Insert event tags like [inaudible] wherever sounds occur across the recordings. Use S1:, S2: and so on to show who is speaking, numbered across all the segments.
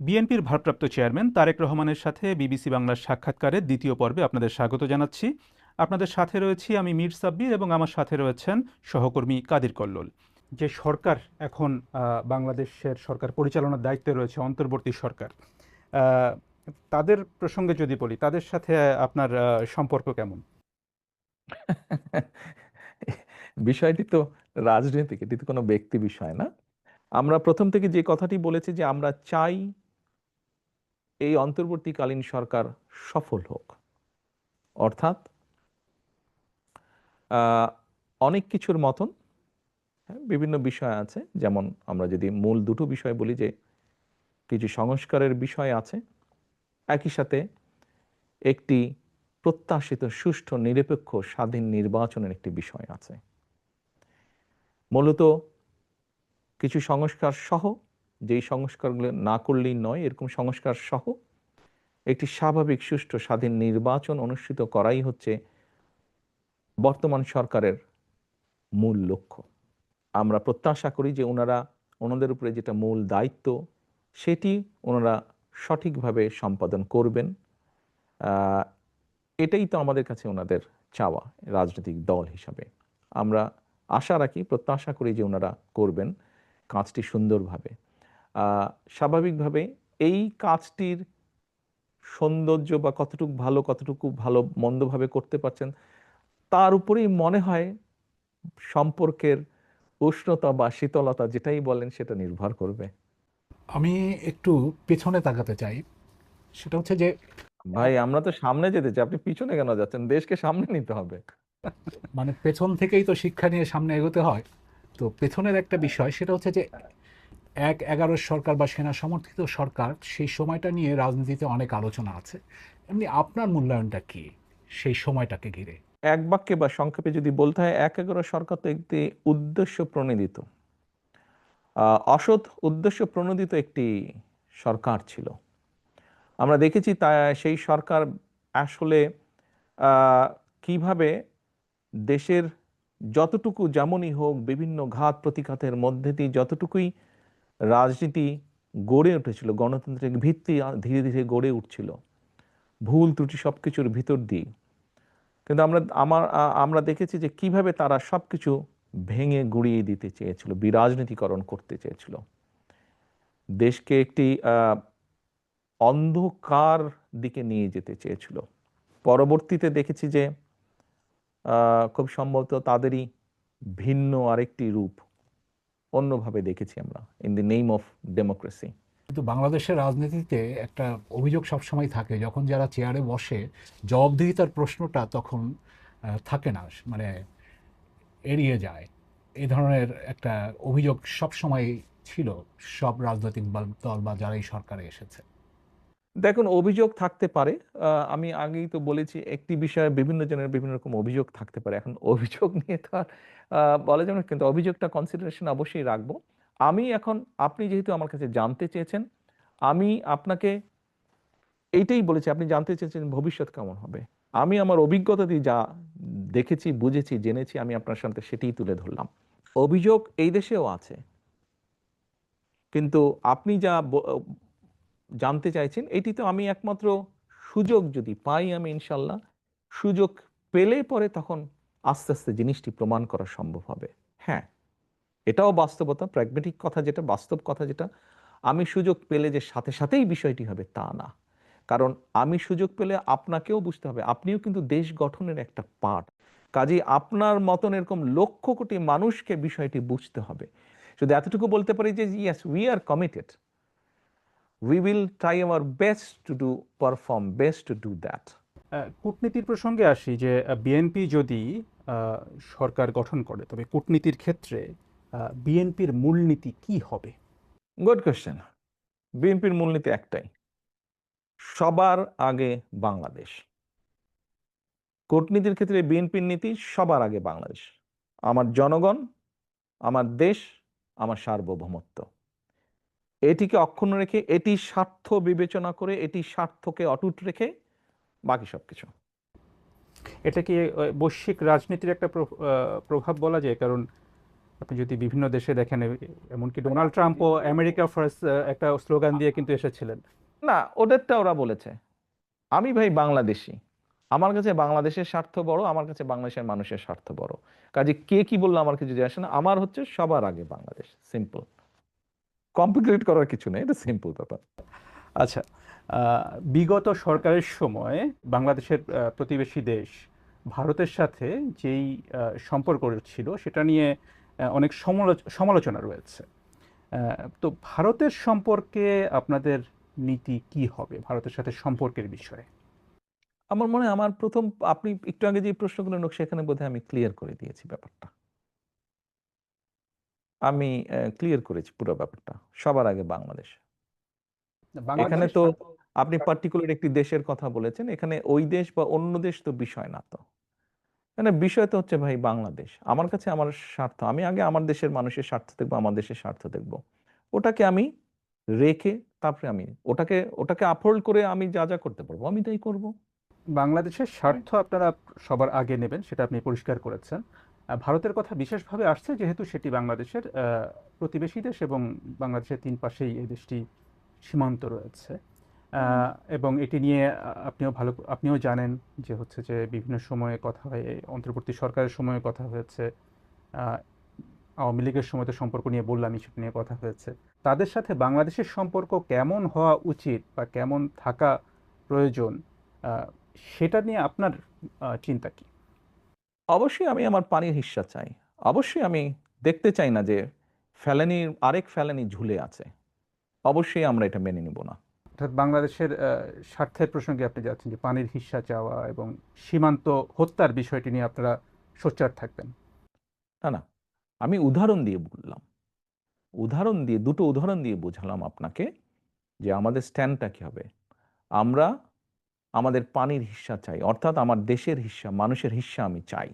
S1: বিএনপির ভারপ্রাপ্ত চেয়ারম্যান তারেক রহমানের সাথে বিবিসি বাংলার সাক্ষাৎকারের দ্বিতীয় পর্বে আপনাদের স্বাগত জানাচ্ছি। আপনাদের সাথে রয়েছি আমি মীর সাব্বির এবং আমার সাথে রয়েছেন সহকর্মী কাদির কল্লোল। যে সরকার এখন বাংলাদেশের সরকার পরিচালনার দায়িত্বে রয়েছে অন্তর্বর্তী সরকার তাদের প্রসঙ্গে যদি বলি, তাদের সাথে আপনার সম্পর্ক কেমন? [laughs]
S2: বিষয়টি তো রাজনৈতিক, এটি তো কোনো ব্যক্তি বিষয় না। আমরা প্রথম থেকে যে কথাটি বলেছি যে আমরা চাই এই অন্তর্বর্তীকালীন সরকার সফল হোক। অর্থাৎ অনেক কিছুর মতন হ্যাঁ, বিভিন্ন বিষয় আছে। যেমন আমরা যদি মূল দুটো বিষয় বলি যে কিছু সংস্কারের বিষয় আছে একই সাথে একটি প্রত্যাশিত সুষ্ঠু নিরপেক্ষ স্বাধীন নির্বাচনের একটি বিষয় আছে। মূলত কিছু সংস্কার সহ যেই সংস্কারগুলো না করলেই নয়, এরকম সংস্কার সহ একটি স্বাভাবিক, সুষ্ঠু, স্বাধীন নির্বাচন অনুষ্ঠিত করাই হচ্ছে বর্তমান সরকারের মূল লক্ষ্য। আমরা প্রত্যাশা করি যে ওনারা, ওনাদের উপরে যেটা মূল দায়িত্ব, সেটি ওনারা সঠিকভাবে সম্পাদন করবেন। এটাই তো আমাদের কাছে ওনাদের চাওয়া, রাজনৈতিক দল হিসাবে। আমরা আশা রাখি, প্রত্যাশা করি যে ওনারা করবেন, কাজটি সুন্দরভাবে। স্বাভাবিকভাবে এই কাজটির সৌন্দর্য বা কতটুকু ভালো কতটুকু ভালো মন্দভাবে করতে পারছেন তার উপরেই মনে হয় সম্পর্কের উষ্ণতা বা শীতলতা যেটাই বলেন সেটা নির্ভর করবে।
S3: আমি একটু পেছনে তাকাতে চাই। সেটা হচ্ছে যে
S2: ভাই আমরা তো সামনে যেতে চাই। আপনি পিছনে কেন যাচ্ছেন? দেশকে সামনে নিতে হবে।
S3: মানে পেছন থেকেই তো শিক্ষা নিয়ে সামনে এগোতে হয়। তো পেছনের একটা বিষয় সেটা হচ্ছে যে এক এগারোর সরকার বা সেনা সমর্থিত সরকার, সেই সময়টা নিয়ে রাজনীতিতে অনেক আলোচনা আছে। এমনি আপনার মূল্যায়নটা কি সেই সময়টাকে ঘিরে?
S2: এক বাক্যে বা সংক্ষেপে যদি বলতে হয়, এক এগারো সরকার তো একটি উদ্দেশ্য প্রণোদিত। অসৎ উদ্দেশ্য প্রণোদিত একটি সরকার ছিল। আমরা দেখেছি তা, সেই সরকার আসলে কীভাবে দেশের যতটুকু যেমনই হোক, বিভিন্ন ঘাত প্রতিঘাতের মধ্যে দিয়ে যতটুকুই রাজনীতি গড়ে উঠেছিল, গণতান্ত্রিক ভিত্তি ধীরে ধীরে গড়ে উঠছিল। ভুল, ত্রুটি সব কিছুর ভিতর দিয়ে। কিন্তু আমরা, আমার আমরা দেখেছি যে কীভাবে তারা সব কিছু ভেঙে গুড়িয়ে দিতে চেয়েছিল, বিরাজনীতিকরণ করতে চেয়েছিল। দেশকে একটি অন্ধকার দিকে নিয়ে যেতে চেয়েছিল। পরবর্তীতে দেখেছি যে খুব সম্ভবত তাদেরই ভিন্ন আরেকটি রূপ অন্যভাবে দেখেছি আমরা in the name of democracy
S3: কিন্তু বাংলাদেশের রাজনীতিতে একটা অভিযোগ সবসময় থাকে, যখন যারা চেয়ারে বসে, জবাবদিহিতার প্রশ্নটা তখন থাকে না মানে এড়িয়ে যায়। এ ধরনের একটা অভিযোগ সবসময় ছিল সব রাজনৈতিক দল বা যারাই সরকারে এসেছে।
S2: দেখুন, অভিযোগ থাকতে পারে। আমি আগেই তো বলেছি, একটি বিষয়ে বিভিন্ন জনের বিভিন্ন রকম অভিযোগ থাকতে পারে। এখন অভিযোগ নিয়ে তো আর বলা যাবে না, কিন্তু অভিযোগটা কনসিডারেশন অবশ্যই রাখব। আমি এখন, আপনি যেহেতু আমার কাছে জানতে চেয়েছেন, আমি আপনাকে এইটাই বলেছি, আপনি জানতে চেয়েছেন ভবিষ্যৎ কেমন হবে। আমি আমার অভিজ্ঞতা দিয়ে যা দেখেছি, বুঝেছি, জেনেছি, আমি আপনার সাথে সেটাই তুলে ধরলাম। অভিযোগ এই দেশেও আছে। কিন্তু আপনি যা জানতে চাইছেন এটি তো আমি একমাত্র সুযোগ যদি পাই আমি ইনশাল্লাহ, সুযোগ পেলে পরে তখন আস্তে আস্তে জিনিসটি প্রমাণ করা সম্ভব হবে। হ্যাঁ এটাও বাস্তবতা প্র্যাগমেটিক কথা যেটা, বাস্তব কথা যেটা, আমি সুযোগ পেলে যে সাথে সাথেই বিষয়টি হবে তা না। কারণ আমি সুযোগ পেলে আপনাকেও বুঝতে হবে, আপনিও কিন্তু দেশ গঠনের একটা পার্ট। কাজেই আপনার মতন এরকম লক্ষ কোটি মানুষকে বিষয়টি বুঝতে হবে। শুধু এতটুকু বলতে পারি যে yes we are committed we will try our best to do perform best to do that.
S1: কূটনীতির প্রসঙ্গে আসি যে বিএনপি যদি সরকার গঠন করে তবে কূটনীতির ক্ষেত্রে বিএনপির মূলনীতি কি হবে?
S2: গুড কোয়েশ্চেন বিএনপির মূলনীতি একটাই। সবার আগে বাংলাদেশ। কূটনীতির ক্ষেত্রে বিএনপির নীতি সবার আগে বাংলাদেশ। আমার জনগণ আমার দেশ আমার সার্বভৌমত্ব। এটিকে অক্ষুণ্ণ রেখে, এটি স্বার্থ বিবেচনা করে, এটি স্বার্থকে অটুট রেখে, বাকি সবকিছু।
S1: এটা কি বৈশ্বিক রাজনীতির একটা প্রভাব বলা যায়, কারণ আপনি যদি বিভিন্ন দেশে দেখেন এমনকি ডোনাল্ড ট্রাম্পও আমেরিকা ফার্স্ট একটা স্লোগান দিয়ে কিন্তু এসেছিলেন।
S2: না, ওদেরটা ওরা বলেছে। আমি ভাই বাংলাদেশি। আমার কাছে বাংলাদেশের স্বার্থ বড়, আমার কাছে বাংলাদেশের মানুষের স্বার্থ বড়। কাজে কে কি বলল আমার কিছু আসে না। আমার হচ্ছে সবার আগে বাংলাদেশ। সিম্পল। কমপ্লিকেট করার কিছু নেই এটা সিম্পল ব্যাপার।
S1: আচ্ছা বিগত সরকারের সময় বাংলাদেশের প্রতিবেশী দেশ ভারতের সাথে যেই সম্পর্ক ছিল সেটা নিয়ে অনেক সমালোচ- সমালোচনা রয়েছে। তো ভারতের সম্পর্কে আপনাদের নীতি কি হবে ভারতের সাথে সম্পর্কের বিষয়ে?
S2: আমার মনে হয় আমার প্রথম আপনি একটু আগে যে প্রশ্ন করলেন সেখানে বোধহয় আমি ক্লিয়ার করে দিয়েছি ব্যাপারটা। আমি ক্লিয়ার করেছি পুরো ব্যাপারটা। সবার আগে বাংলাদেশ। এখানে তো আপনি পার্টিকুলার একটি দেশের কথা বলেছেন এখানে ওই দেশ বা অন্য দেশ তো বিষয় না তো। মানে বিষয় তো হচ্ছে ভাই বাংলাদেশ। আমার কাছে আমার স্বার্থ আমি আগে আমার দেশের মানুষের স্বার্থ দেখব আমার দেশের স্বার্থ দেখব। ওটাকে আমি রেখে তারপরে আমি ওটাকে ওটাকে আপহোল্ড করে আমি যা যা করতে পারব আমি তাই করব।
S1: বাংলাদেশের স্বার্থ আপনারা সবার আগে নেবেন সেটা আপনি পরিষ্কার করেছেন। ভারতের কথা বিশেষভাবে আসছে যেহেতু সেটি বাংলাদেশের প্রতিবেশী দেশ এবং বাংলাদেশের তিন পাশেই এই দেশটি সীমান্ত রয়েছে। এবং এটি নিয়ে আপনিও ভালো আপনিও জানেন যে হচ্ছে যে বিভিন্ন সময়ে কথা হয় অন্তর্বর্তী সরকারের সময়ে কথা হয়েছে আওয়ামী লীগের সময় তো সম্পর্ক নিয়ে বললামই সেটা নিয়ে কথা হয়েছে। তাদের সাথে বাংলাদেশের সম্পর্ক কেমন হওয়া উচিত বা কেমন থাকা প্রয়োজন সেটা নিয়ে আপনার চিন্তা কি?
S2: অবশ্যই আমি আমার পানির হিস্সা চাই। অবশ্যই আমি দেখতে চাই না যে ফেলানির আরেক ফেলানি ঝুলে আছে। অবশ্যই আমরা এটা মেনে নিব না।
S1: অর্থাৎ বাংলাদেশের স্বার্থের প্রসঙ্গে আপনি যাচ্ছেন যে পানির হিস্সা চাওয়া এবং সীমান্ত হত্যার বিষয়টি নিয়ে আপনারা সোচ্চার থাকবেন।
S2: না না আমি উদাহরণ দিয়ে বললাম। উদাহরণ দিয়ে দুটো উদাহরণ দিয়ে বোঝালাম আপনাকে যে আমাদের স্ট্যান্ডটা কী হবে। আমরা আমাদের পানির হিস্সা চাই, অর্থাৎ আমার দেশের হিস্সা মানুষের হিস্সা আমি চাই,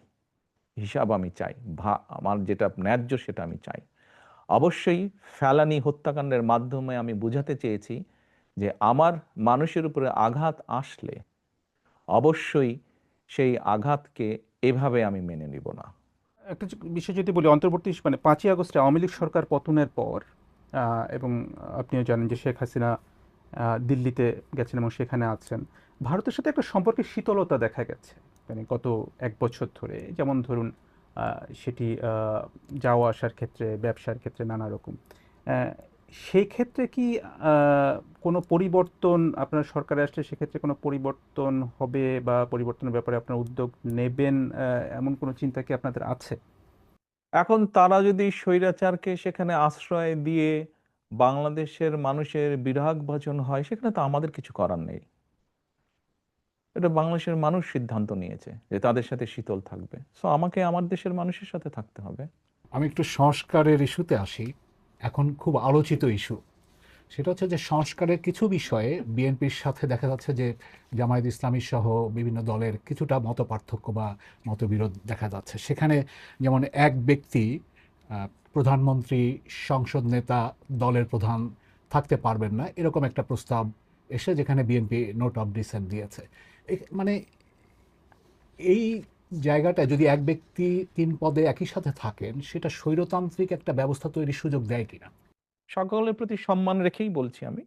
S2: হিসাব আমি চাই, ভা, আমার যেটা ন্যায্য সেটা আমি চাই। অবশ্যই ফেলানি হত্যাকাণ্ডের মাধ্যমে আমি বোঝাতে চেয়েছি যে আমার মানুষের উপরে আঘাত আসলে অবশ্যই সেই আঘাতকে এভাবে আমি মেনে নিব না।
S1: একটা বিষয় যদি বলি, অন্তর্বর্তী মানে পাঁচই আগস্টে আওয়ামী লীগ সরকার পতনের পর এবং আপনিও জানেন যে শেখ হাসিনা দিল্লিতে গেছেন এবং সেখানে আছেন ভারতের সাথে একটা সম্পর্কের শীতলতা দেখা গেছে। মানে গত এক বছর ধরে, যেমন ধরুন সেটি যাওয়া আসার ক্ষেত্রে, ব্যবসার ক্ষেত্রে নানা রকম। সেই ক্ষেত্রে কি কোনো পরিবর্তন আপনার সরকারে আসলে সেক্ষেত্রে কোনো পরিবর্তন হবে বা পরিবর্তনের ব্যাপারে আপনার উদ্যোগ নেবেন এমন কোনো চিন্তা কি আপনাদের আছে?
S2: এখন তারা যদি স্বৈরাচারকে সেখানে আশ্রয় দিয়ে বাংলাদেশের মানুষের বিরাগ ভাজন হয়, সেখানে তো আমাদের কিছু করার নেই। এটা বাংলাদেশের মানুষ সিদ্ধান্ত নিয়েছে যে তাদের সাথে শীতল থাকবে। সো আমাকে আমার দেশের মানুষের সাথে থাকতে হবে।
S3: আমি একটু সংস্কারের ইস্যুতে আসি। এখন খুব আলোচিত ইস্যু। সেটা হচ্ছে যে সংস্কারের কিছু বিষয়ে বিএনপির সাথে দেখা যাচ্ছে যে জামায়াত ইসলামী সহ বিভিন্ন দলের কিছুটা মত পার্থক্য বা মতবিরোধ দেখা যাচ্ছে। সেখানে যেমন এক ব্যক্তি প্রধানমন্ত্রী, সংসদ নেতা, দলের প্রধান থাকতে পারবেন না। এরকম একটা প্রস্তাব এসে যেখানে বিএনপি নোট অফ ডিসেন্ট দিয়েছে। মানে এই জায়গাটায় যদি এক ব্যক্তি তিন পদে একই সাথে থাকেন, সেটা স্বৈরতান্ত্রিক একটা ব্যবস্থা তৈরির সুযোগ দেয় কিনা?
S2: সকলের প্রতি সম্মান রেখেই বলছি আমি।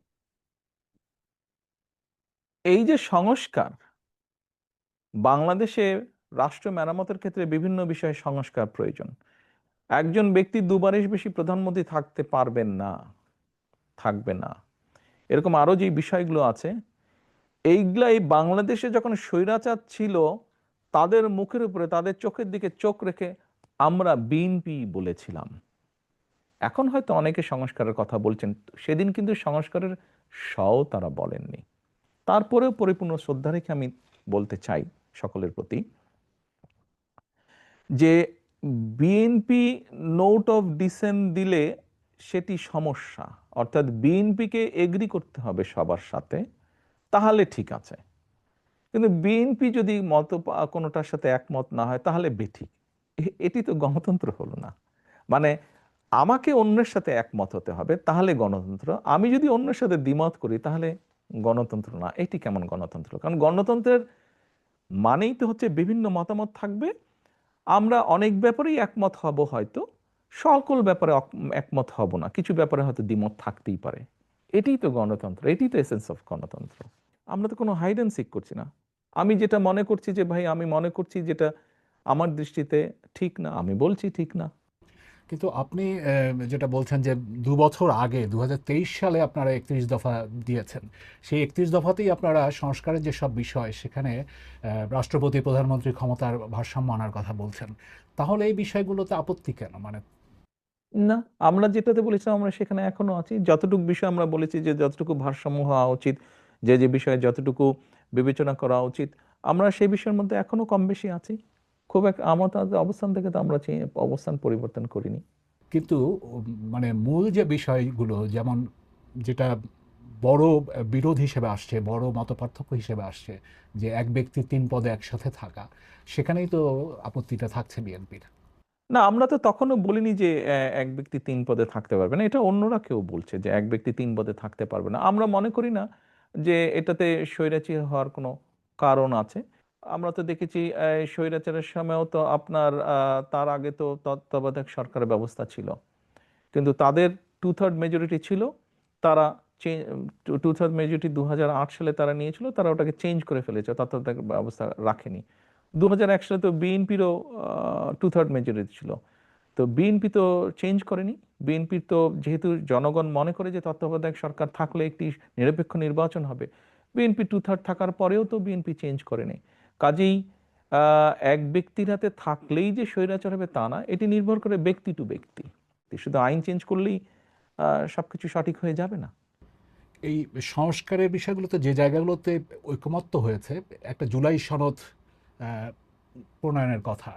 S2: এই যে সংস্কার, বাংলাদেশে রাষ্ট্র মেরামতের ক্ষেত্রে বিভিন্ন বিষয়ে সংস্কার প্রয়োজন। একজন ব্যক্তি দুবারের বেশি প্রধানমন্ত্রী থাকতে পারবেন না, থাকবে না। এরকম আরও যে বিষয়গুলো আছে এইগুলা এই বাংলাদেশে যখন স্বৈরাচার ছিল, তাদের মুখের উপরে, তাদের চোখের দিকে চোখ রেখে আমরা বিএনপি বলেছিলাম। এখন হয়তো অনেকে সংস্কারের কথা বলছেন, সেদিন কিন্তু সংস্কারের সও তারা বলেননি। তারপরেও পরিপূর্ণ শ্রদ্ধা রেখে আমি বলতে চাই সকলের প্রতি যে বিএনপি নোট অফ ডিসেন্ট দিলে সেটি সমস্যা। অর্থাৎ বিএনপিকে এগ্রি করতে হবে সবার সাথে। তাহলে ঠিক আছে। কিন্তু বিএনপি যদি মত কোনোটার সাথে একমত না হয়, তাহলে বেঠিক। এটি তো গণতন্ত্র হলো না। মানে আমাকে অন্যের সাথে একমত হতে হবে, তাহলে গণতন্ত্র। আমি যদি অন্যের সাথে দ্বিমত করি, তাহলে গণতন্ত্র না। এটি কেমন গণতন্ত্র? কারণ গণতন্ত্রের মানেই তো হচ্ছে বিভিন্ন মতামত থাকবে। আমরা অনেক ব্যাপারেই একমত হব হয়তো। সকল ব্যাপারে একমত হব না। কিছু ব্যাপারে হয়তো দ্বিমত থাকতেই পারে। এটাই তো গণতন্ত্র, এটাই তো এসেন্স অফ গণতন্ত্র। আমরা তো কোনো হাইড অ্যান্ড সিক করছি না। আমি যেটা মনে করছি যে, ভাই, আমি মনে করছি যেটা আমার দৃষ্টিতে ঠিক না, আমি বলছি ঠিক না।
S3: কিন্তু আপনি যেটা বলছেন যে, দু বছর আগে দু হাজার তেইশ সালে আপনারা একত্রিশ দফা দিয়েছেন। সেই একত্রিশ দফাতেই আপনারা সংস্কারের যে সব বিষয়, সেখানে রাষ্ট্রপতি, প্রধানমন্ত্রী ক্ষমতার ভারসাম্য আনার কথা বলছেন। তাহলে এই বিষয়গুলোতে আপত্তি কেন? মানে
S2: না, আমরা যেটাতে বলেছিলাম আমরা সেখানে এখনও আছি। যতটুকু বিষয় আমরা বলেছি যে যতটুকু ভারসাম্য হওয়া উচিত, যে যে বিষয়ে যতটুকু বিবেচনা করা উচিত, আমরা সেই বিষয়ের মধ্যে এখনও কম বেশি আছি। খুব এক আমার অবস্থান থেকে তো আমরা অবস্থান পরিবর্তন করিনি।
S3: কিন্তু মানে মূল যে বিষয়গুলো, যেমন যেটা বড় বিরোধ হিসেবে আসছে, বড় মতপার্থক্য হিসেবে আসছে, যে এক ব্যক্তি তিন পদে একসাথে থাকা, সেখানেই তো আপত্তিটা থাকছে বিএনপির।
S2: না, আমরা তো তখনও বলিনি যে এক ব্যক্তি তিন পদে থাকতে পারবে না। এটা অন্যরা কেউ বলছে যে, এক ব্যক্তি তিন পদে থাকতে পারবে না। আমরা মনে করি না যে, এটাতে স্বৈরাচারী হওয়ার কোনো কারণ আছে। আমরা তো দেখেছি স্বৈরাচারের সময়ও তো আপনার তার আগে তো তত্ত্বাবধায়ক সরকারের ব্যবস্থা ছিল। কিন্তু তাদের টু থার্ড মেজরিটি ছিল, তারা টু থার্ড মেজরিটি দু হাজার আট সালে তারা নিয়েছিল, তারা ওটাকে চেঞ্জ করে ফেলেছে, তত্ত্বাবধায়ক ব্যবস্থা রাখেনি। দু হাজার এক সালে তো বিএনপিরও টু থার্ড মেজরিটি ছিল। তো বিএনপি তো চেঞ্জ করেনি। বিএনপির তো যেহেতু জনগণ মনে করে যে তত্ত্বাবধায়ক সরকার থাকলে একটি নিরপেক্ষ নির্বাচন হবে বিএনপি টু থার্ড থাকার পরেও তো বিএনপি চেঞ্জ করেনি। কাজেই এক ব্যক্তির হাতে থাকলেই যে স্বৈরাচার হবে তা না এটি নির্ভর করে ব্যক্তি টু ব্যক্তি। শুধু আইন চেঞ্জ করলেই আহ, সবকিছু সঠিক হয়ে যাবে না।
S3: এই সংস্কারের বিষয়গুলোতে যে জায়গাগুলোতে ঐকমত্য হয়েছে একটা জুলাই সনদ প্রণয়নের কথা।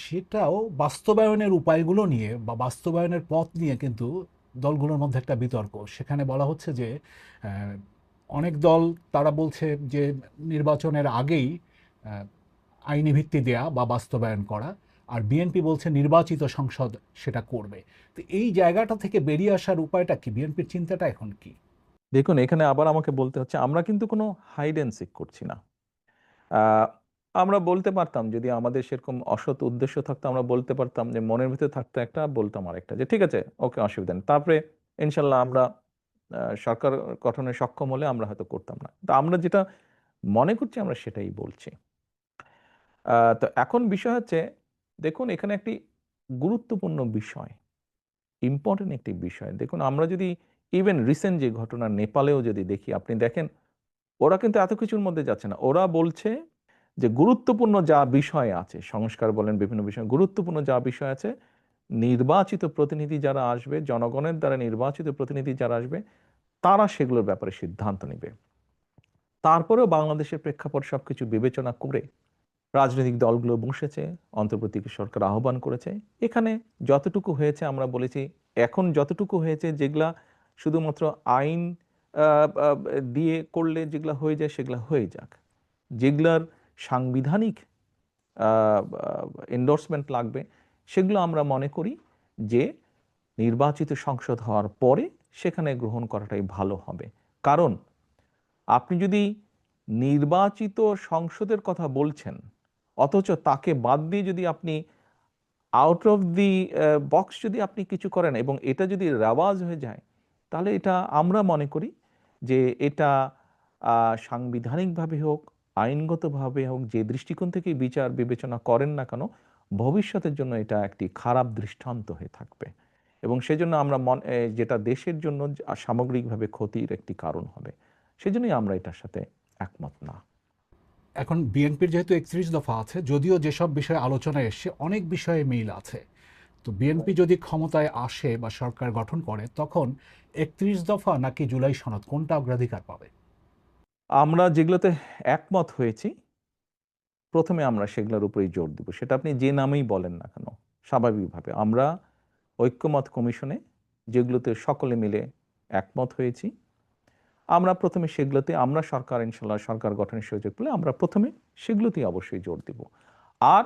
S3: সেটাও বাস্তবায়নের উপায়গুলো নিয়ে বা বাস্তবায়নের পথ নিয়ে কিন্তু দলগুলোর মধ্যে একটা বিতর্ক। সেখানে বলা হচ্ছে যে অনেক দল তারা বলছে যে, নির্বাচনের আগেই আইনি ভিত্তি দেয়া বা বাস্তবায়ন করা, আর বিএনপি বলছে নির্বাচিত সংসদ সেটা করবে। তো এই জায়গাটা থেকে বেরিয়ে আসার উপায়টা কি? বিএনপির চিন্তাটা এখন কি?
S2: দেখুন, এখানে আবার আমাকে বলতে হচ্ছে, আমরা কিন্তু কোনো হাইড অ্যান্ড সিক করছি না। আমরা বলতে পারতাম যদি আমাদের সেরকম অসৎ উদ্দেশ্য থাকতো আমরা বলতে পারতাম যে মনের ভিতরে থাকতো একটা বলতাম আরেকটা যে ঠিক আছে ওকে অসুবিধা নেই। তারপরে ইনশাল্লাহ আমরা সরকার গঠনে সক্ষম হলে আমরা হয়তো করতাম না। তো আমরা যেটা মনে করছি আমরা সেটাই বলছি। তো এখন বিষয় হচ্ছে দেখুন এখানে একটি গুরুত্বপূর্ণ বিষয় ইম্পর্টেন্ট একটি বিষয়। দেখুন আমরা যদি ইভেন রিসেন্ট যে ঘটনা নেপালেও যদি দেখি আপনি দেখেন ওরা কিন্তু এত কিছুর মধ্যে যাচ্ছে না। ওরা বলছে যে গুরুত্বপূর্ণ যা বিষয় আছে, সংস্কার বলেন বিভিন্ন বিষয়, গুরুত্বপূর্ণ যা বিষয় আছে, নির্বাচিত প্রতিনিধি যারা আসবে, জনগণের দ্বারা নির্বাচিত প্রতিনিধি যারা আসবে, তারা সেগুলোর ব্যাপারে সিদ্ধান্ত নেবে। তারপরেও বাংলাদেশের প্রেক্ষাপট সবকিছু বিবেচনা করে রাজনৈতিক দলগুলো বসেছে অন্তর্বর্তী সরকার আহ্বান করেছে। এখানে যতটুকু হয়েছে আমরা বলেছি, এখন যতটুকু হয়েছে যেগুলা শুধুমাত্র আইন দিয়ে করলে যেগুলা হয়ে যায় সেগুলা হয়ে যাক। যেগুলার সাংবিধানিক এন্ডোর্সমেন্ট লাগবে, সেগুলো আমরা মনে করি যে নির্বাচিত সংসদ হওয়ার পরে সেখানে গ্রহণ করাটাই ভালো হবে। কারণ আপনি যদি নির্বাচিত সংসদের কথা বলছেন, অথচ তাকে বাদ দিয়ে যদি আপনি আউট অফ দি বক্স যদি আপনি কিছু করেন এবং এটা যদি রেওয়াজ হয়ে যায়, তাহলে এটা আমরা মনে করি যে এটা সাংবিধানিকভাবে হোক আইনগতভাবে হোক যে দৃষ্টিকোণ থেকে বিচার বিবেচনা করেন না কেন ভবিষ্যতের জন্য এটা একটি খারাপ দৃষ্টান্ত হয়ে থাকবে। এবং সেজন্য আমরা মন যেটা দেশের জন্য সামগ্রিকভাবে ক্ষতির একটি কারণ হবে সেজন্যই আমরা এটার সাথে একমত না।
S3: এখন বিএনপির যেহেতু একত্রিশ দফা আছে যদিও যেসব বিষয়ে আলোচনায় এসছে অনেক বিষয়ে মিল আছে। তো বিএনপি যদি ক্ষমতায় আসে বা সরকার গঠন করে তখন একত্রিশ দফা নাকি জুলাই সনদ কোনটা অগ্রাধিকার পাবে?
S2: আমরা যেগুলোতে একমত হয়েছি, প্রথমে আমরা সেগুলোর উপরেই জোর দিব। সেটা আপনি যে নামেই বলেন না কেন, স্বাভাবিকভাবে। আমরা ঐক্যমত কমিশনে যেগুলোতে সকলে মিলে একমত হয়েছি, আমরা প্রথমে সেগুলোতে, আমরা সরকার, ইনশাল্লাহ সরকার গঠনের সুযোগ পেলে আমরা প্রথমে সেগুলোতেই অবশ্যই জোর দিব। আর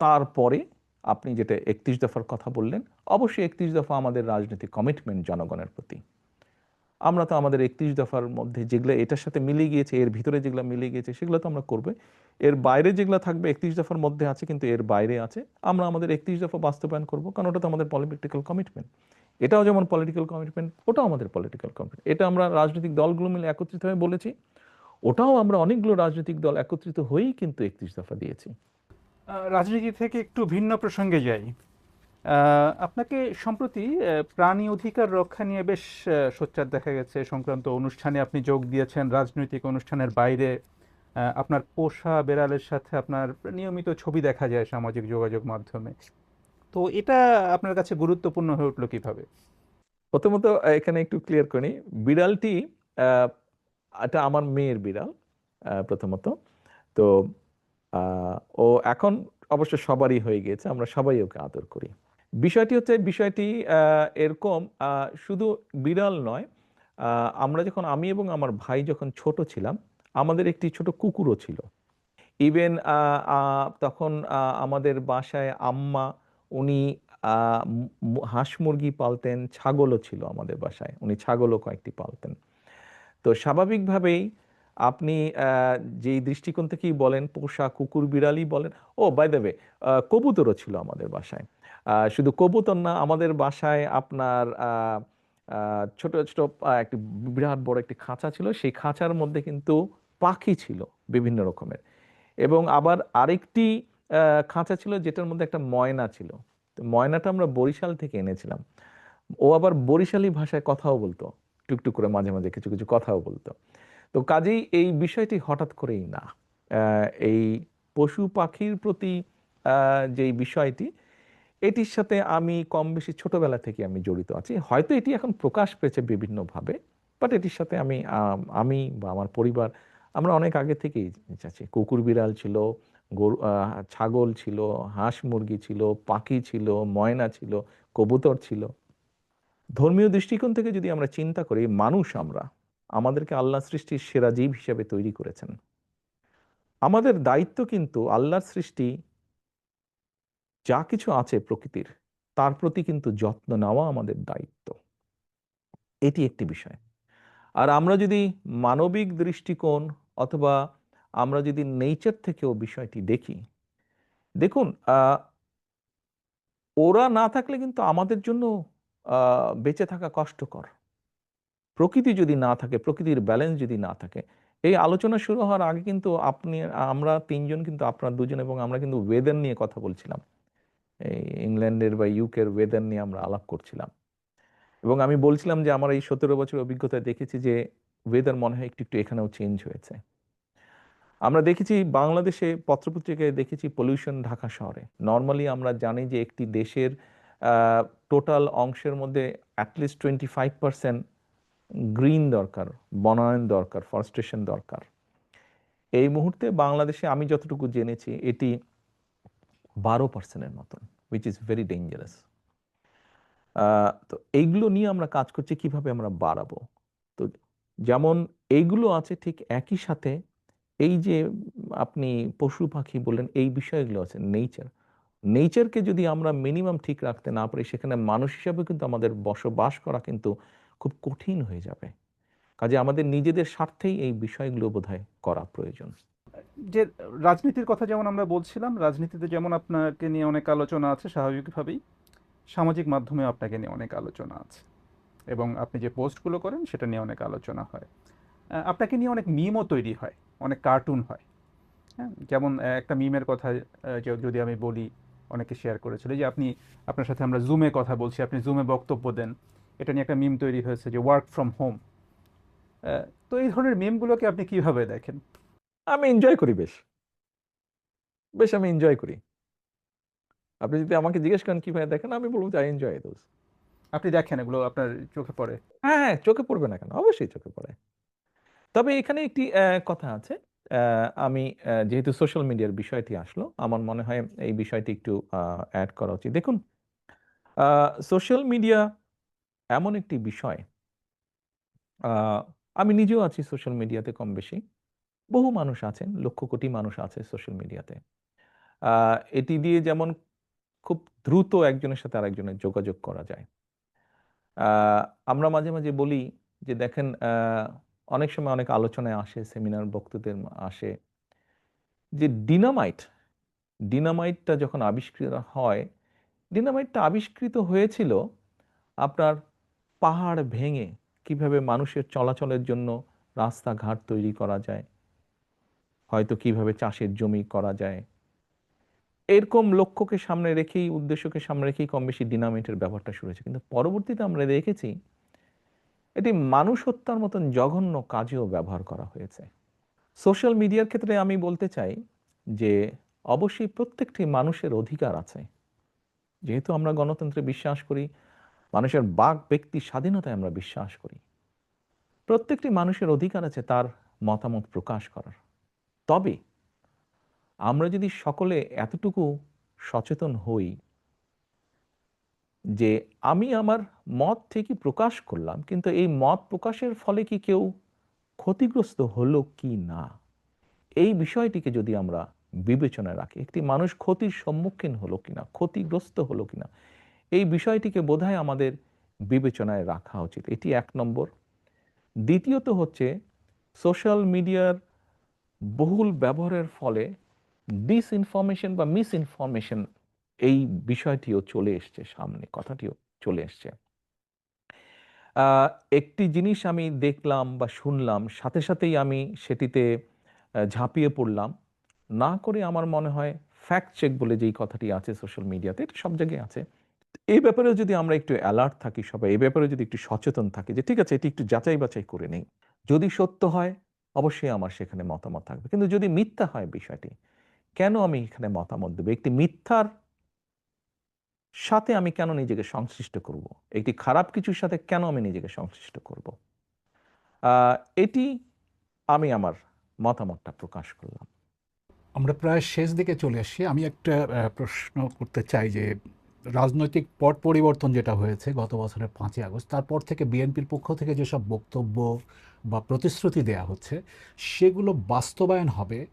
S2: তারপরে আপনি যেটা একত্রিশ দফার কথা বললেন, অবশ্যই একত্রিশ দফা আমাদের রাজনৈতিক কমিটমেন্ট জনগণের প্রতি। আমরা তো আমাদের একত্রিশ দফার মধ্যে যেগুলো এটার সাথে মিলে গিয়েছে, এর ভিতরে যেগুলো মিলে গিয়েছে সেগুলো তো আমরা করবে এর বাইরে যেগুলো থাকবে একত্রিশ দফার মধ্যে আছে কিন্তু এর বাইরে আছে, আমরা আমাদের একত্রিশ দফা বাস্তবায়ন করব কারণ ওটা তো আমাদের পলিটিক্যাল কমিটমেন্ট এটাও যেমন পলিটিক্যাল কমিটমেন্ট ওটাও আমাদের পলিটিক্যাল কমিটমেন্ট এটা আমরা রাজনৈতিক দলগুলো মিলে একত্রিত হয়ে বলেছি, ওটাও আমরা অনেকগুলো রাজনৈতিক দল একত্রিত হয়েই কিন্তু একত্রিশ দফা দিয়েছি।
S1: রাজনীতি থেকে একটু ভিন্ন প্রসঙ্গে যাই। আপনাকে সম্প্রতি প্রাণী অধিকার রক্ষা নিয়ে বেশ সোচ্চার দেখা গেছে সংক্রান্ত অনুষ্ঠানে। আপনি যোগ দিয়েছেন রাজনৈতিক অনুষ্ঠানের বাইরে। আপনার পোষা বেড়ালের সাথে আপনার নিয়মিত ছবি দেখা যায় সামাজিক যোগাযোগ মাধ্যমে। তো এটা আপনার কাছে গুরুত্বপূর্ণ হয়ে উঠল কীভাবে?
S2: প্রথমত এখানে একটু ক্লিয়ার করি বিড়ালটি এটা আমার মেয়ের বিড়াল প্রথমত। তো ও এখন অবশ্য সবারই হয়ে গিয়েছে, আমরা সবাই ওকে আদর করি। বিষয়টি হচ্ছে, বিষয়টি এরকম শুধু বিড়াল নয় আমরা যখন, আমি এবং আমার ভাই যখন ছোট ছিলাম, আমাদের একটি ছোট কুকুরও ছিল। ইভেন তখন আমাদের বাসায় আম্মা, উনি হাঁস মুরগি পালতেন, ছাগলও ছিল আমাদের বাসায়, উনি ছাগলও কয়েকটি পালতেন। তো স্বাভাবিকভাবেই আপনি যেই দৃষ্টিকোণ থেকেই বলেন, পোষা কুকুর বিড়ালই বলেন, ও বাই ওয়ে কবুতরও ছিল আমাদের বাসায়। শুধু কবুতর না, আমাদের বাসায় আপনার ছোট ছোট একটি বিরাট বড় একটি খাঁচা ছিল। সেই খাঁচার মধ্যে কিন্তু পাখি ছিল বিভিন্ন রকমের। এবং আবার আরেকটি খাঁচা ছিল যেটার মধ্যে একটা ময়না ছিল। তো ময়নাটা আমরা বরিশাল থেকে এনেছিলাম। ও আবার বরিশালি ভাষায় কথাও বলতো। টুকটুক করে মাঝে মাঝে কিছু কিছু কথাও বলতো। তো কাজেই এই বিষয়টি হঠাৎ করেই না। এই পশু পাখির প্রতি যেই বিষয়টি এটির সাথে আমি কম বেশি ছোটবেলা থেকে আমি জড়িত আছি। হয়তো এটি এখন প্রকাশ পেয়েছে বিভিন্নভাবে বাট এটির সাথে আমি আমি বা আমার পরিবার, আমরা অনেক আগে থেকেই আছি কুকুর বিড়াল ছিল, গরু ছাগল ছিল, হাঁস মুরগি ছিল, পাখি ছিল, ময়না ছিল, কবুতর ছিল। ধর্মীয় দৃষ্টিকোণ থেকে যদি আমরা চিন্তা করি, মানুষ আমরা, আমাদেরকে আল্লাহ সৃষ্টির সেরা জীব হিসেবে তৈরি করেছেন। আমাদের দায়িত্ব কিন্তু আল্লাহর সৃষ্টি যা কিছু আছে প্রকৃতির, তার প্রতি কিন্তু যত্ন নেওয়া আমাদের দায়িত্ব। এটি একটি বিষয়। আর আমরা যদি মানবিক দৃষ্টিকোণ অথবা আমরা যদি নেচার থেকেও বিষয়টি দেখি, দেখুন ওরা না থাকলে কিন্তু আমাদের জন্য বেঁচে থাকা কষ্টকর। প্রকৃতি যদি না থাকে, প্রকৃতির ব্যালেন্স যদি না থাকে, এই আলোচনা শুরু হওয়ার আগে কিন্তু আপনি, আমরা তিনজন কিন্তু, আপনার দুজন এবং আমরা কিন্তু ওয়েদার নিয়ে কথা বলছিলাম। এই ইংল্যান্ডের বা ইউকের ওয়েদার নিয়ে আমরা আলাপ করছিলাম। এবং আমি বলছিলাম যে আমার এই সতেরো বছর অভিজ্ঞতায় দেখেছি যে ওয়েদার মনে হয় একটু একটু এখানেও চেঞ্জ হয়েছে। আমরা দেখেছি বাংলাদেশে পত্রপত্রিকায় দেখেছি পলিউশন ঢাকা শহরে। নর্মালি আমরা জানি যে একটি দেশের টোটাল অংশের মধ্যে at least twenty five percent green দরকার, বনায়ন দরকার ফরেস্টেশন দরকার। এই মুহূর্তে বাংলাদেশে আমি যতটুকু জেনেছি, এটি বারো পার্সেন্টের মতন উইচ ইজ ভেরি ডেঞ্জারাস তো এইগুলো নিয়ে আমরা কাজ করছি, কীভাবে আমরা বাড়াবো? তো যেমন এইগুলো আছে, ঠিক একই সাথে এই যে আপনি পশু পাখি বললেন, এই বিষয়গুলো আছে নেচার নেচারকে যদি আমরা মিনিমাম ঠিক রাখতে না পারি, সেখানে মানুষ হিসাবে কিন্তু আমাদের বসবাস করা কিন্তু খুব কঠিন হয়ে যাবে। কাজে আমাদের নিজেদের স্বার্থেই এই বিষয়গুলো বোধহয় করা প্রয়োজন।
S1: যে রাজনীতির কথা যেমন আমরা বলছিলাম, রাজনীতিতে যেমন আপনাকে নিয়ে অনেক আলোচনা আছে, স্বাভাবিকভাবেই সামাজিক মাধ্যমে আপনাকে নিয়ে অনেক আলোচনা আছে এবং আপনি যে পোস্টগুলো করেন, সেটা নিয়ে অনেক আলোচনা হয়। আপনাকে নিয়ে অনেক মিমও তৈরি হয়, অনেক কার্টুন হয়। হ্যাঁ যেমন একটা মিমের কথা যদি আমি বলি, অনেকে শেয়ার করেছিল, যে আপনি, আপনার সাথে আমরা জুমে কথা বলছি, আপনি জুমে বক্তব্য দেন, এটা নিয়ে একটা মিম তৈরি হয়েছে, যে ওয়ার্ক ফ্রম হোম তো এই ধরনের মিমগুলোকে আপনি কীভাবে দেখেন?
S2: আমি এনজয় করি বেশ। বেশ আমি এনজয় করি। আপনি যদি আমাকে জিজ্ঞেস করেন কীভাবে দেখেন? আমি বলব যে আই এনজয় দোজ
S1: আপনি দেখেন এগুলো আপনার চোখে পড়ে?
S2: হ্যাঁ হ্যাঁ চোখে পড়বে না কেন? অবশ্যই চোখে পড়ে। তবে এখানে একটি কথা আছে। আমি যেহেতু সোশ্যাল মিডিয়ার বিষয়টি আসলো আমার মনে হয় এই বিষয়টি একটু অ্যাড করা উচিত। দেখুন সোশ্যাল মিডিয়া এমন একটি বিষয় আমি নিজেও আছি সোশ্যাল মিডিয়াতে কম বেশি বহু মানুষ আছেন, লক্ষ কোটি মানুষ আছে সোশ্যাল মিডিয়াতে এটি দিয়ে যেমন খুব দ্রুত একজনের সাথে আরেকজনের যোগাযোগ করা যায়। আমরা মাঝে মাঝে বলি যে, দেখেন অনেক সময় অনেক আলোচনায় আসে সেমিনার বক্তৃতার আসে যে ডিনামাইট ডিনামাইটটা যখন আবিষ্কৃত হয় ডিনামাইটটা আবিষ্কৃত হয়েছিল আপনার পাহাড় ভেঙে কীভাবে মানুষের চলাচলের জন্য রাস্তাঘাট তৈরি করা যায় হয়তো কীভাবে চাষের জমি করা যায়। এরকম লক্ষ্যকে সামনে রেখেই, উদ্দেশ্যকে সামনে রেখেই কম বেশি ডিনামাইটের ব্যবহারটা শুরু হয়েছে। কিন্তু পরবর্তীতে আমরা দেখেছি, এটি মানুষ হত্যার মতন জঘন্য কাজেও ব্যবহার করা হয়েছে। সোশ্যাল মিডিয়ার ক্ষেত্রে আমি বলতে চাই যে, অবশ্যই প্রত্যেকটি মানুষের অধিকার আছে। যেহেতু আমরা গণতন্ত্রে বিশ্বাস করি, মানুষের বাক ব্যক্তি স্বাধীনতায় আমরা বিশ্বাস করি। প্রত্যেকটি মানুষের অধিকার আছে তার মতামত প্রকাশ করার। তবে আমরা যদি সকলে এতটুকু সচেতন হই যে আমি আমার মত ঠিকই প্রকাশ করলাম, কিন্তু এই মত প্রকাশের ফলে কি কেউ ক্ষতিগ্রস্ত হলো কি না? এই বিষয়টিকে যদি আমরা বিবেচনায় রাখি, একটি মানুষ ক্ষতির সম্মুখীন হলো কিনা, ক্ষতিগ্রস্ত হলো কিনা, এই বিষয়টিকে বোধহয় আমাদের বিবেচনায় রাখা উচিত। এটি এক নম্বর। দ্বিতীয়ত হচ্ছে, সোশ্যাল মিডিয়ার বহুল ব্যবহারের ফলে ডিসইনফরমেশন বা মিস ইনফরমেশন এই বিষয়টিও চলে এসছে সামনে, কথাটিও চলে এসছে। একটি জিনিস আমি দেখলাম বা শুনলাম, সাথে সাথেই আমি সেটিতে ঝাঁপিয়ে পড়লাম। না করে আমার মনে হয় ফ্যাক্ট চেক বলে যেই কথাটি আছে সোশ্যাল মিডিয়াতে এটা সব জায়গায় আছে। এই ব্যাপারেও যদি আমরা একটু অ্যালার্ট থাকি সবাই এই ব্যাপারে যদি একটু সচেতন থাকি যে ঠিক আছে, এটি একটু যাচাই বাছাই করে নেই। যদি সত্য হয় অবশ্যই আমার সেখানে মতামত থাকবে। কিন্তু যদি মিথ্যা হয় বিষয়টি, কেন আমি এখানে মতামত দেবো? একটি মিথ্যার সাথে আমি কেন নিজেকে সংশ্লিষ্ট করব? একটি খারাপ কিছুর সাথে কেন আমি নিজেকে সংশ্লিষ্ট করব? এটি আমি আমার মতামতটা প্রকাশ করলাম।
S3: আমরা প্রায় শেষ দিকে চলে আসছি আমি একটা প্রশ্ন করতে চাই যে, রাজনৈতিক পট পরিবর্তন যেটা হয়েছে গত বছরের পাঁচই আগস্ট, তারপর থেকে বিএনপির পক্ষ থেকে যেসব বক্তব্য বা প্রতিশ্রুতি দেয়া হচ্ছে, সেগুলো বাস্তবায়ন হবে,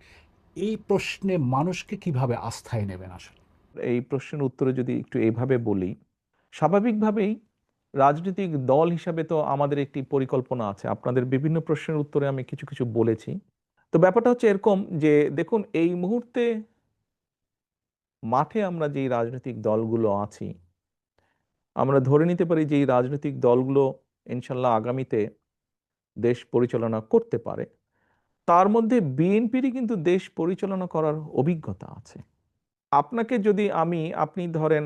S3: এই প্রশ্নে মানুষকে কীভাবে আস্থায় নেবেন আসলে?
S2: এই প্রশ্নের উত্তরে যদি একটু এইভাবে বলি, স্বাভাবিকভাবেই রাজনৈতিক দল হিসাবে তো আমাদের একটি পরিকল্পনা আছে। আপনাদের বিভিন্ন প্রশ্নের উত্তরে আমি কিছু কিছু বলেছি। তো ব্যাপারটা হচ্ছে এরকম যে, দেখুন, এই মুহূর্তে মাঠে আমরা যেই রাজনৈতিক দলগুলো আছি, আমরা ধরে নিতে পারি যে, এই রাজনৈতিক দলগুলো ইনশাল্লাহ আগামীতে দেশ পরিচালনা করতে পারে, তার মধ্যে বিএনপিরই কিন্তু দেশ পরিচালনা করার অভিজ্ঞতা আছে। আপনাকে যদি আমি, আপনি ধরেন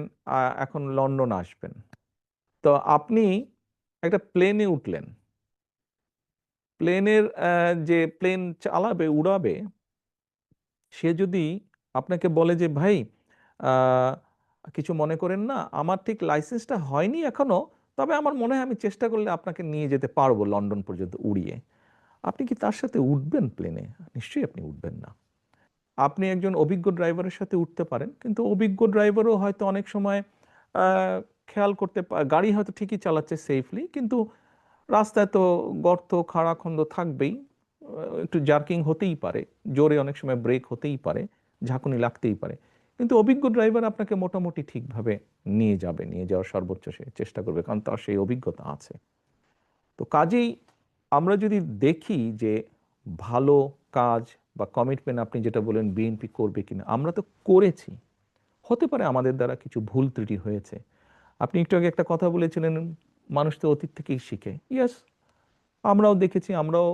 S2: এখন লন্ডন আসবেন, তো আপনি একটা প্লেনে উঠলেন। প্লেনের যে প্লেন চালাবে, উড়াবে, সে যদি আপনাকে বলে যে, ভাই কিছু মনে করেন না, আমার ঠিক লাইসেন্সটা হয়নি এখনও তবে আমার মনে হয় আমি চেষ্টা করলে আপনাকে নিয়ে যেতে পারব লন্ডন পর্যন্ত উড়িয়ে। আপনি কি তার সাথে উঠবেন প্লেনে? নিশ্চয়ই আপনি উঠবেন না। আপনি একজন অভিজ্ঞ ড্রাইভারের সাথে উঠতে পারেন, কিন্তু অভিজ্ঞ ড্রাইভারও হয়তো অনেক সময় খেয়াল করতে গাড়ি হয়তো ঠিকই চালাচ্ছে সেফলি কিন্তু রাস্তায় তো গর্ত খাড়াখন্দ থাকবেই। একটু জার্কিং হতেই পারে, জোরে অনেক সময় ব্রেক হতেই পারে, ঝাঁকুনি লাগতেই পারে। কিন্তু অভিজ্ঞ ড্রাইভার আপনাকে মোটামুটি ঠিকভাবে নিয়ে যাবে, নিয়ে যাওয়ার সর্বোচ্চ সে চেষ্টা করবে, কারণ তার সেই অভিজ্ঞতা আছে। তো কাজেই আমরা যদি দেখি যে ভালো কাজ বা কমিটমেন্ট আপনি যেটা বলেন বিএনপি করবে কিনা, আমরা তো করেছি। হতে পারে আমাদের দ্বারা কিছু ভুল ত্রুটি হয়েছে। আপনি একটু আগে একটা কথা বলেছিলেন, মানুষ তো অতীত থেকেই শিখে। ইয়াস আমরাও দেখেছি, আমরাও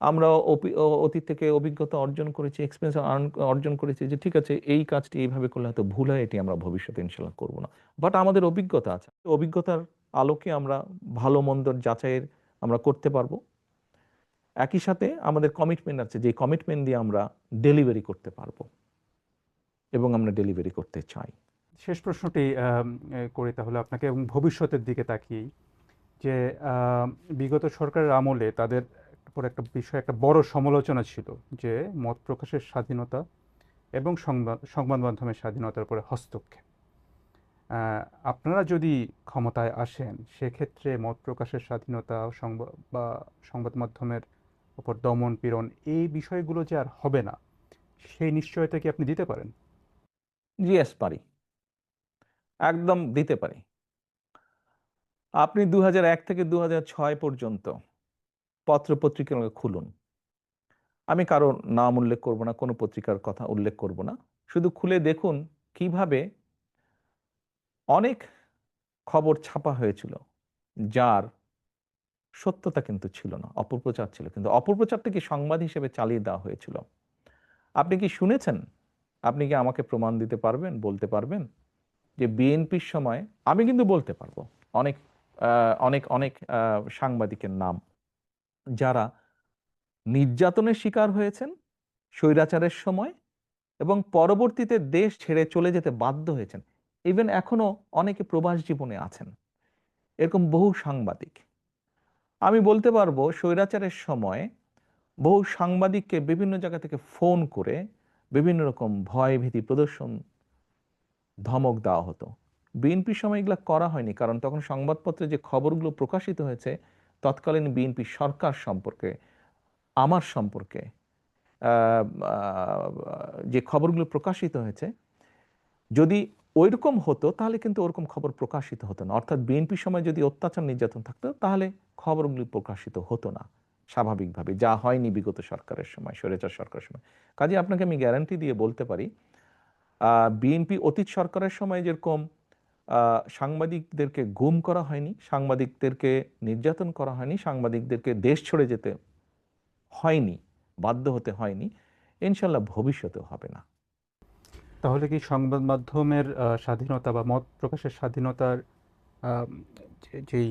S2: ও- অতীত থেকে অভিজ্ঞতা অর্জন করেছি এক্সপিরিয়েন্স অর্জন করেছি যে ঠিক আছে, এই কাজটি এইভাবে করলে হয়তো ভুল হয়, এটি আমরা ভবিষ্যতে ইনশাল্লাহ করব না। বাট আমাদের অভিজ্ঞতা আছে। অভিজ্ঞতার আলোকে আমরা ভালো মন্দর যাচাইয়ের আমরা করতে পারব। একই সাথে আমাদের কমিটমেন্ট আছে যে কমিটমেন্ট দিয়ে আমরা ডেলিভারি করতে পারব। এবং আমরা ডেলিভারি করতে চাই।
S1: শেষ প্রশ্নটি করি তাহলে আপনাকে এবং ভবিষ্যতের দিকে তাকিয়েই যে বিগত সরকারের আমলে তাদের উপর একটা বিষয়, একটা বড় সমালোচনা ছিল যে মত প্রকাশের স্বাধীনতা এবং সংবাদ সংবাদ মাধ্যমের স্বাধীনতার উপরে হস্তক্ষেপ। আপনারা যদি ক্ষমতায় আসেন, সেক্ষেত্রে মত প্রকাশের স্বাধীনতা সংবাদ বা সংবাদ মাধ্যমের উপর দমন, পীড়ন এই বিষয়গুলো যে আর হবে না, সেই নিশ্চয়তা কি আপনি দিতে পারেন?
S2: জিএস পারি। একদম দিতে পারি। আপনি দু হাজার এক থেকে দু হাজার ছয় পর্যন্ত পত্রপত্রিকা খুলুন। আমি কারও নাম উল্লেখ করব না, কোনো পত্রিকার কথা উল্লেখ করব না। শুধু খুলে দেখুন কীভাবে অনেক খবর ছাপা হয়েছিল, যার সত্যতা কিন্তু ছিল না, অপপ্রচার ছিল। কিন্তু অপপ্রচারটাকে সংবাদ হিসেবে চালিয়ে দেওয়া হয়েছিল? আপনি কি শুনেছেন? আপনি কি আমাকে প্রমাণ দিতে পারবেন, বলতে পারবেন? যে বিএনপির সময় আমি কিন্তু বলতে পারব। অনেক অনেক অনেক সাংবাদিকের নাম যারা নির্যাতনের শিকার হয়েছেন স্বৈরাচারের সময় এবং পরবর্তীতে দেশ ছেড়ে চলে যেতে বাধ্য হয়েছেন ইভেন এখনও অনেকে প্রবাস জীবনে আছেন। এরকম বহু সাংবাদিক। আমি বলতে পারব, স্বৈরাচারের সময় বহু সাংবাদিককে বিভিন্ন জায়গা থেকে ফোন করে বিভিন্ন রকম ভয় ভীতি প্রদর্শন, ধমক দেওয়া হতো। বিএনপির সময় এগুলো করা হয়নি, কারণ তখন সংবাদপত্রে যে খবরগুলো প্রকাশিত হয়েছে তৎকালীন বিএনপি সরকার সম্পর্কে, আমার সম্পর্কে যে খবরগুলো প্রকাশিত হয়েছে, যদি ওইরকম হতো, তাহলে কিন্তু ওরকম খবর প্রকাশিত হতো না। অর্থাৎ বিএনপির সময় যদি অত্যাচার, নির্যাতন থাকতো, তাহলে খবরগুলি প্রকাশিত হতো না, স্বাভাবিকভাবে। যা হয়নি বিগত সরকারের সময়, স্বৈরাচার সরকারের সময়। কাজে আপনাকে আমি গ্যারান্টি দিয়ে বলতে পারি বিএনপি অতীত সরকারের সময় যেরকম সাংবাদিকদেরকে গুম করা হয়নি সাংবাদিকদেরকে নির্যাতন করা হয়নি সাংবাদিকদেরকে দেশ ছেড়ে যেতে হয়নি বাধ্য হতে হয়নি ইনশাল্লাহ ভবিষ্যতেও হবে না।
S1: তাহলে কি সংবাদ মাধ্যমের স্বাধীনতা বা মত প্রকাশের স্বাধীনতার যেই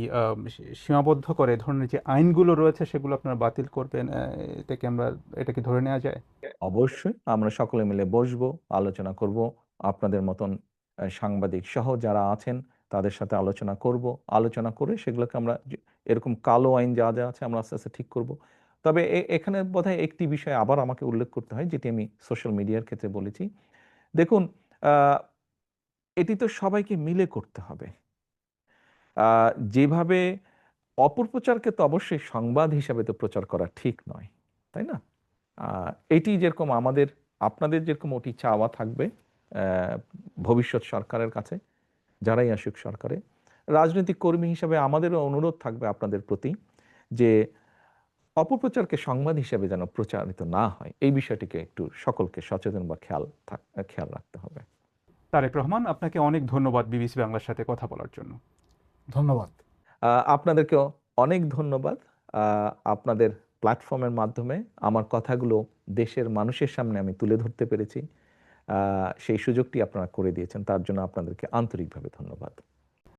S1: সীমাবদ্ধ করে ধরনের যে আইনগুলো রয়েছে সেগুলো আপনারা বাতিল করবেন এটাকে আমরা এটা কি ধরে নেওয়া যায়?
S2: অবশ্যই আমরা সকলে মিলে বসবো আলোচনা করব আপনাদের মতন সাংবাদিক সহ যারা আছেন, তাদের সাথে আলোচনা করব। আলোচনা করে সেগুলোকে আমরা এরকম কালো আইন যা যা আছে আমরা আস্তে আস্তে ঠিক করব। তবে এখানে বোধহয় একটি বিষয় আবার আমাকে উল্লেখ করতে হয়, যেটি আমি সোশ্যাল মিডিয়ার ক্ষেত্রে বলেছি। দেখুন এটি তো সবাইকে মিলে করতে হবে। যেভাবে অপপ্রচারকে তো অবশ্যই সংবাদ হিসাবে তো প্রচার করা ঠিক নয়, তাই না? এটি যেরকম আমাদের, আপনাদের যেরকম ওটি চাওয়া থাকবে ভবিষ্যৎ সরকারের কাছে যারাই আসুক সরকারে। রাজনৈতিক কর্মী হিসাবে আমাদেরও অনুরোধ থাকবে আপনাদের প্রতি যে অপপ্রচারকে সংবাদ হিসাবে যেন প্রচারিত না হয়। এই বিষয়টিকে একটু সকলকে সচেতন বা খেয়াল থাক- খেয়াল রাখতে হবে।
S1: তারেক রহমান আপনাকে অনেক ধন্যবাদ বিবিসি বাংলার সাথে কথা বলার জন্য।
S3: ধন্যবাদ।
S2: আপনাদেরকেও অনেক ধন্যবাদ। আপনাদের প্ল্যাটফর্মের মাধ্যমে আমার কথাগুলো দেশের মানুষের সামনে আমি তুলে ধরতে পেরেছি। সেই সুযোগটি আপনারা করে দিয়েছেন। তার জন্য আপনাদেরকে আন্তরিকভাবে ধন্যবাদ।